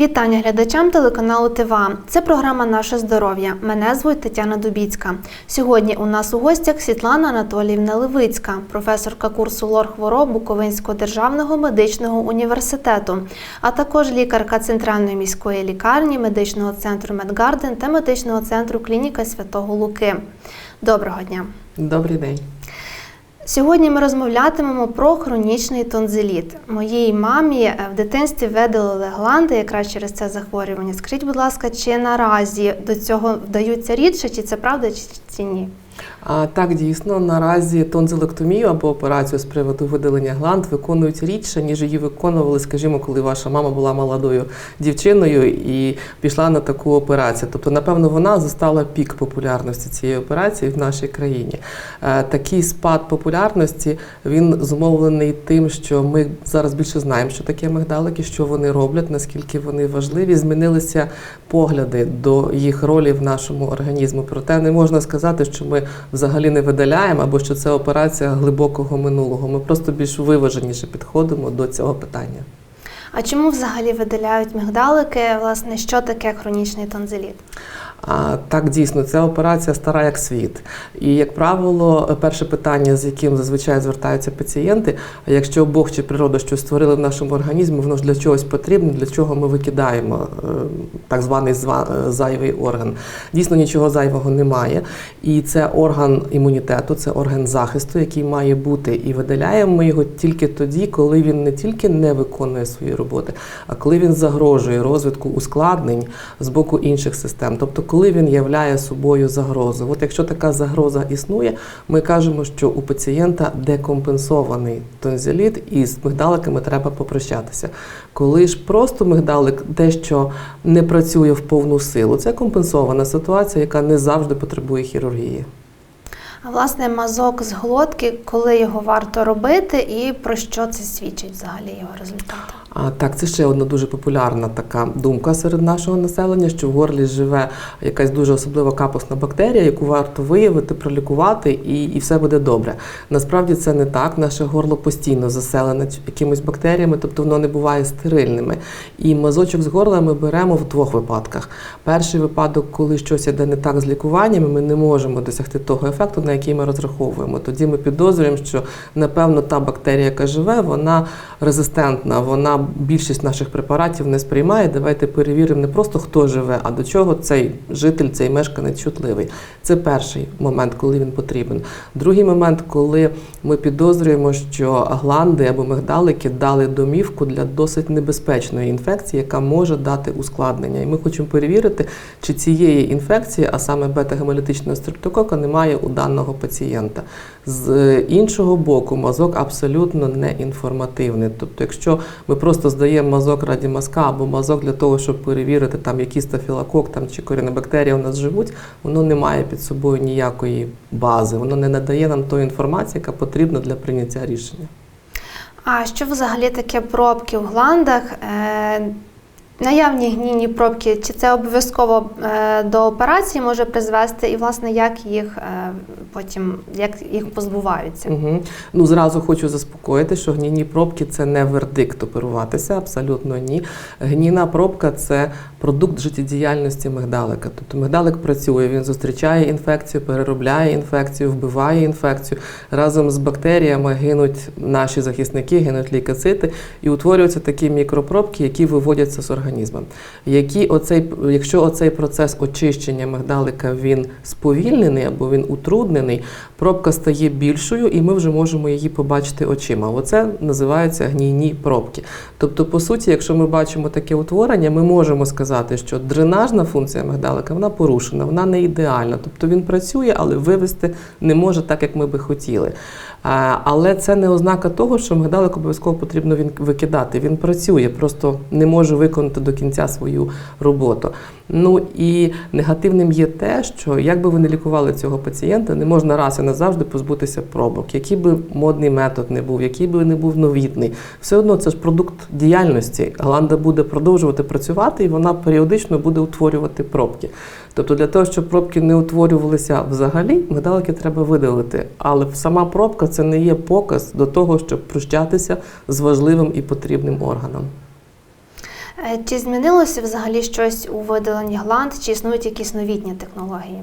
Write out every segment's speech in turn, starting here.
Вітання глядачам телеканалу ТВА. Це програма Наше здоров'я. Мене звуть Тетяна Дубіцька. Сьогодні у нас у гостях Світлана Анатоліївна Левицька, професорка курсу лор хвороб Буковинського державного медичного університету, а також лікарка Центральної міської лікарні, медичного центру Медгарден та медичного центру клініка Святого Луки. Доброго дня! Добрий день. Сьогодні ми розмовлятимемо про хронічний тонзиліт. Моїй мамі е, в дитинстві видалили гланди якраз через це захворювання. Скажіть, будь ласка, чи наразі до цього вдаються рідше, чи це правда, чи, ні? А так дійсно наразі тонзилектомію або операцію з приводу видалення гланд виконують рідше, ніж її виконували, скажімо, коли ваша мама була молодою дівчиною і пішла на таку операцію. Тобто, напевно, вона застала пік популярності цієї операції в нашій країні. Е, Такий спад популярності він зумовлений тим, що ми зараз більше знаємо, що таке мигдалики, що вони роблять, наскільки вони важливі. Змінилися погляди до їх ролі в нашому організму. Проте не можна сказати, що ми взагалі не видаляємо або що це операція глибокого минулого. Ми просто більш виваженіше підходимо до цього питання. А чому взагалі видаляють мигдалики? Власне, що таке хронічний тонзиліт? А так дійсно, ця операція стара як світ. І, як правило, перше питання, з яким зазвичай звертаються пацієнти: якщо Бог чи природа щось створили в нашому організмі, воно ж для чогось потрібне, для чого ми викидаємо е, так званий зайвий орган. Дійсно, нічого зайвого немає. І це орган імунітету, це орган захисту, який має бути. І видаляємо ми його тільки тоді, коли він не тільки не виконує свої роботи, а коли він загрожує розвитку ускладнень з боку інших систем. Тобто, коли він являє собою загрозу. От якщо така загроза існує, ми кажемо, що у пацієнта декомпенсований тонзиліт, і з мигдаликами треба попрощатися. Коли ж просто мигдалик дещо не працює в повну силу, це компенсована ситуація, яка не завжди потребує хірургії. А власне, мазок з глотки, коли його варто робити, і про що це свідчить взагалі його результати? А так, це ще одна дуже популярна така думка серед нашого населення, що в горлі живе якась дуже особлива капусна бактерія, яку варто виявити, пролікувати, і, і все буде добре. Насправді це не так. Наше горло постійно заселене якимись бактеріями, тобто воно не буває стерильними. І мазочок з горла ми беремо в двох випадках. Перший випадок, коли щось іде не так з лікуваннями, ми не можемо досягти того ефекту, на який ми розраховуємо. Тоді ми підозрюємо, що напевно та бактерія, яка живе, вона резистентна, вона більшість наших препаратів не сприймає. Давайте перевіримо не просто хто живе, а до чого цей житель, цей мешканець чутливий. Це перший момент, коли він потрібен. Другий момент, коли ми підозрюємо, що гланди або мигдалики дали домівку для досить небезпечної інфекції, яка може дати ускладнення. І ми хочемо перевірити, чи цієї інфекції, а саме бета-гемолітичного стрептокока, немає у даного пацієнта. З іншого боку, мазок абсолютно не інформативний. Тобто, якщо ми просто здаємо мазок раді мазка або мазок для того, щоб перевірити, там який стафілокок там, чи корінобактерії у нас живуть, воно не має під собою ніякої бази, воно не надає нам тої інформації, яка потрібна для прийняття рішення. А що взагалі таке пробки в гландах? Наявні гнійні пробки, чи це обов'язково е, до операції може призвести, і власне як їх е, потім як їх позбуваються? Угу. Ну зразу хочу заспокоїти, що гнійні пробки це не вердикт оперуватися, абсолютно ні. Гнійна пробка це продукт життєдіяльності мигдалика. Тобто мигдалик працює, він зустрічає інфекцію, переробляє інфекцію, вбиває інфекцію. Разом з бактеріями гинуть наші захисники, гинуть лейкоцити, і утворюються такі мікропробки, які виводяться з організму. Які оцей, якщо оцей процес очищення мигдалика він сповільнений або він утруднений, пробка стає більшою, і ми вже можемо її побачити очима. Оце називаються гнійні пробки. Тобто, по суті, якщо ми бачимо таке утворення, ми можемо сказати, що дренажна функція мигдалика вона порушена, вона не ідеальна. Тобто він працює, але вивести не може так, як ми би хотіли. Але це не ознака того, що мигдалик обов'язково потрібно він викидати. Він працює, просто не може виконати до кінця свою роботу. Ну і негативним є те, що як би ви не лікували цього пацієнта, не можна раз і назавжди позбутися пробок, який би модний метод не був, який би не був новітний. Все одно це ж продукт діяльності. Гланда буде продовжувати працювати, і вона періодично буде утворювати пробки. Тобто для того, щоб пробки не утворювалися взагалі, мигдалики треба видалити. Але сама пробка це не є показ до того, щоб прощатися з важливим і потрібним органом. Е, Чи змінилося взагалі щось у видаленні гланд, чи існують якісь новітні технології?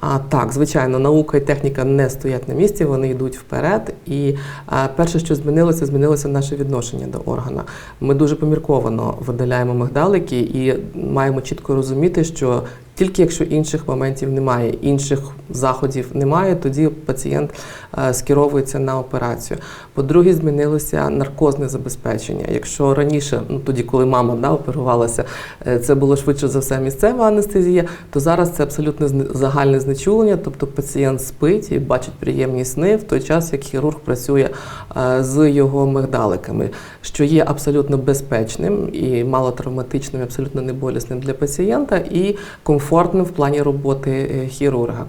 А так, звичайно, наука і техніка не стоять на місці, вони йдуть вперед. І а, перше, що змінилося, змінилося наше відношення до органа. Ми дуже помірковано видаляємо мигдалики і маємо чітко розуміти, що тільки якщо інших моментів немає, інших заходів немає, тоді пацієнт е, скеровується на операцію. По-друге, змінилося наркозне забезпечення. Якщо раніше, ну тоді, коли мама да, оперувалася, е, це було швидше за все місцева анестезія, то зараз це абсолютно загальне знечулення, тобто пацієнт спить і бачить приємні сни в той час, як хірург працює е, з його мигдаликами, що є абсолютно безпечним і малотравматичним, абсолютно неболісним для пацієнта і комфортним в плані роботи е, хірурга.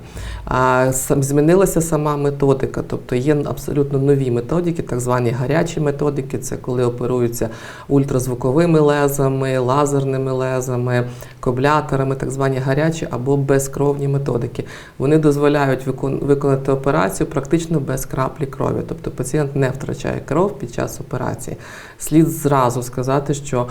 А змінилася сама методика, тобто є абсолютно нові методики, так звані гарячі методики. Це коли оперуються ультразвуковими лезами, лазерними лезами, кобляторами, так звані гарячі або безкровні методики. Вони дозволяють виконати операцію практично без краплі крові, тобто пацієнт не втрачає кров під час операції. Слід зразу сказати, що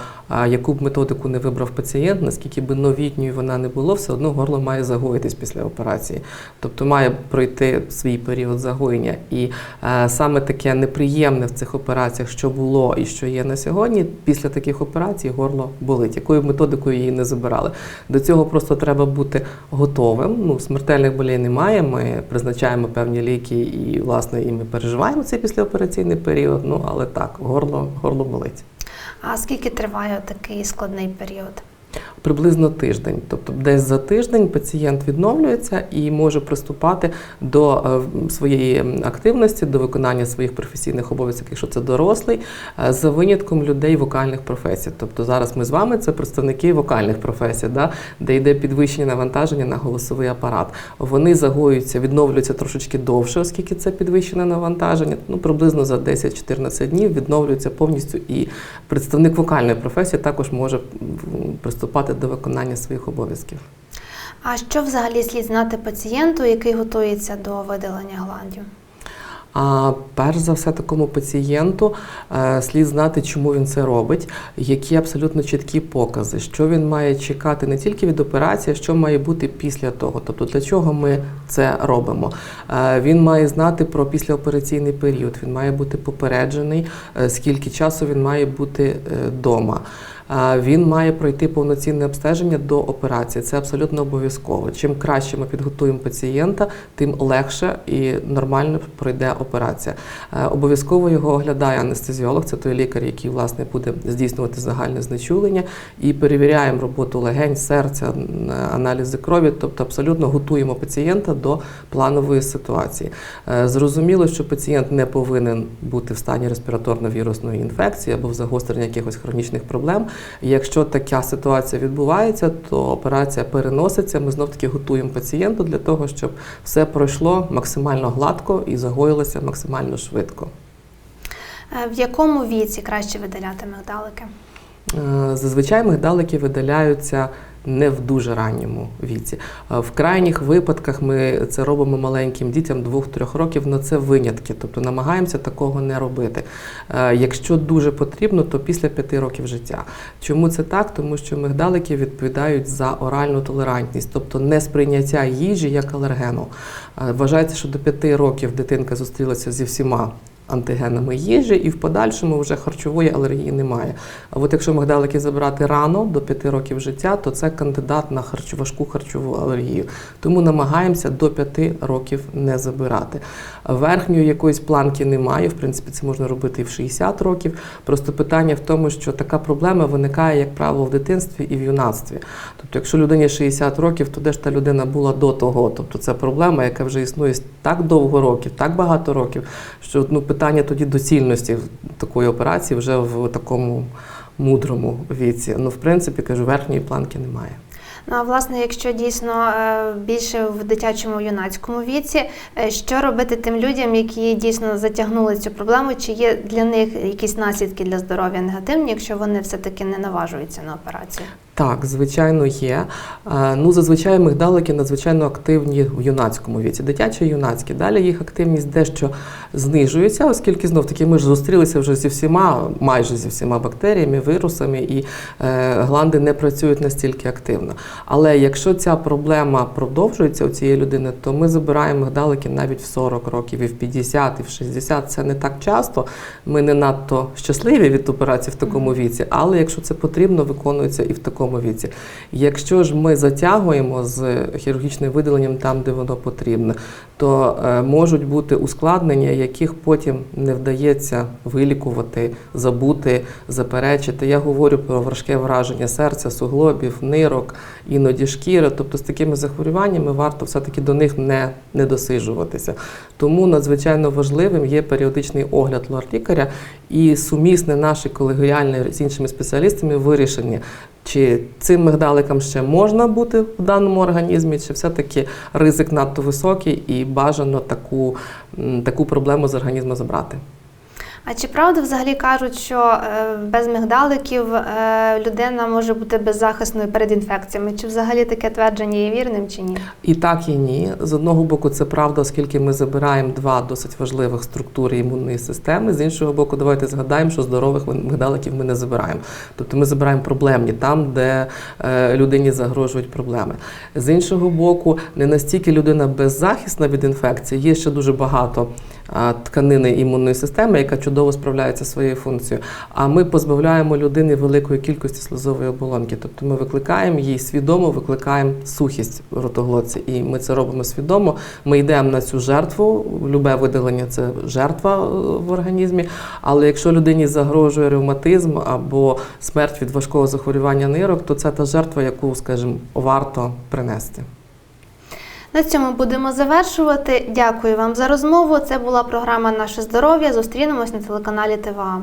яку б методику не вибрав пацієнт, наскільки би новітньою вона не було, все одно горло має загоїтись після операції. Тобто має пройти свій період загоєння. І е, саме таке неприємне в цих операціях, що було і що є на сьогодні, після таких операцій горло болить. Якою методикою її не забирали. До цього просто треба бути готовим. Ну, смертельних болей немає. Ми призначаємо певні ліки і, власне, і ми переживаємо цей післяопераційний період. Ну, але так, горло, горло болить. А скільки триває такий складний період? Приблизно тиждень, тобто десь за тиждень пацієнт відновлюється і може приступати до е, своєї активності, до виконання своїх професійних обов'язків, якщо це дорослий, е, за винятком людей вокальних професій. Тобто зараз ми з вами це представники вокальних професій, да, де йде підвищення навантаження на голосовий апарат. Вони загоюються, відновлюються трошечки довше, оскільки це підвищене навантаження. Ну приблизно за 10-14 днів відновлюються повністю. І представник вокальної професії також може приступати до виконання своїх обов'язків. А що взагалі слід знати пацієнту, який готується до видалення гландів? А перш за все, такому пацієнту е, слід знати, чому він це робить, які абсолютно чіткі покази, що він має чекати не тільки від операції, а що має бути після того. Тобто, для чого ми це робимо. Е, Він має знати про післяопераційний період, він має бути попереджений, е, скільки часу він має бути вдома. Він має пройти повноцінне обстеження до операції. Це абсолютно обов'язково. Чим краще ми підготуємо пацієнта, тим легше і нормально пройде операція. Е, Обов'язково його оглядає анестезіолог, це той лікар, який власне буде здійснювати загальне знечулення, і перевіряємо роботу легень, серця, аналізи крові, тобто абсолютно готуємо пацієнта до планової ситуації. Е, Зрозуміло, що пацієнт не повинен бути в стані респіраторно-вірусної інфекції або в загостренні якихось хронічних проблем. Якщо така ситуація відбувається, то операція переноситься. Ми знов таки готуємо пацієнта для того, щоб все пройшло максимально гладко і загоїлося максимально швидко. Е, В якому віці краще видаляти мигдалики? Е, Зазвичай мигдалики видаляються не в дуже ранньому віці. В крайніх випадках ми це робимо маленьким дітям 2-3 років, але це винятки, тобто намагаємося такого не робити. Е, Якщо дуже потрібно, то після 5 років життя. Чому це так? Тому що мигдалики відповідають за оральну толерантність, тобто не сприйняття їжі як алергену. Е, Вважається, що до 5 років дитинка зустрілася зі всіма антигенами їжі, і в подальшому вже харчової алергії немає. А от якщо мигдалики забрати рано до 5 років життя, то це кандидат на харч... важку харчову алергію. Тому намагаємося до 5 років не забирати. Верхньої якоїсь планки немає. В принципі, це можна робити і в 60 років. Просто питання в тому, що така проблема виникає, як правило, в дитинстві і в юнацтві. Тобто, якщо людині 60 років, то де ж та людина була до того? Тобто це проблема, яка вже існує так довго років, так багато років, що ну, питання тоді доцільності такої операції вже в такому мудрому віці. Ну, в принципі, кажу, верхньої планки немає. Ну а власне, якщо дійсно е, більше в дитячому юнацькому віці, е, що робити тим людям, які дійсно затягнули цю проблему? Чи є для них якісь наслідки для здоров'я негативні, якщо вони все-таки не наважуються на операцію? Так, звичайно, є. Е, Ну, зазвичай мигдалики надзвичайно активні в юнацькому віці, дитячі і юнацькі. Далі їх активність дещо знижується, оскільки знов таки ми ж зустрілися вже зі всіма, майже зі всіма бактеріями, вірусами, і е, гланди не працюють настільки активно. Але якщо ця проблема продовжується у цієї людини, то ми забираємо мигдалики навіть в 40 років, і в 50, і в 60. Це не так часто. Ми не надто щасливі від операції в такому віці, але якщо це потрібно, виконується і в такому віці. Якщо ж ми затягуємо з хірургічним видаленням там, де воно потрібно, то е, можуть бути ускладнення, яких потім не вдається вилікувати, забути, заперечити. Я говорю про важке враження серця, суглобів, нирок, іноді шкіри. Тобто з такими захворюваннями варто все-таки до них не, не досиджуватися. Тому надзвичайно важливим є періодичний огляд лор-лікаря і сумісне наше колегіальне з іншими спеціалістами вирішення. Чи цим мигдаликам ще можна бути в даному організмі, чи все-таки ризик надто високий і бажано таку, таку проблему з організму забрати? А чи правда взагалі кажуть, що е, без мигдаликів е, людина може бути беззахисною перед інфекціями? Чи взагалі таке твердження є вірним чи ні? І так, і ні. З одного боку, це правда, оскільки ми забираємо два досить важливих структури імунної системи. З іншого боку, давайте згадаємо, що здорових мигдаликів ми не забираємо. Тобто ми забираємо проблемні там, де е, людині загрожують проблеми. З іншого боку, не настільки людина беззахисна від інфекції, є ще дуже багато тканини імунної системи, яка чудово справляється своєю функцією. А ми позбавляємо людини великої кількості слизової оболонки. Тобто ми викликаємо їй свідомо, викликаємо сухість в ротоглотці. І ми це робимо свідомо. Ми йдемо на цю жертву. Любе видалення це жертва е, в організмі. Але якщо людині загрожує ревматизм або смерть від важкого захворювання нирок, то це та жертва, яку, скажімо, варто принести. На цьому будемо завершувати. Дякую вам за розмову. Це була програма Наше здоров'я. Зустрінемось на телеканалі ТВА.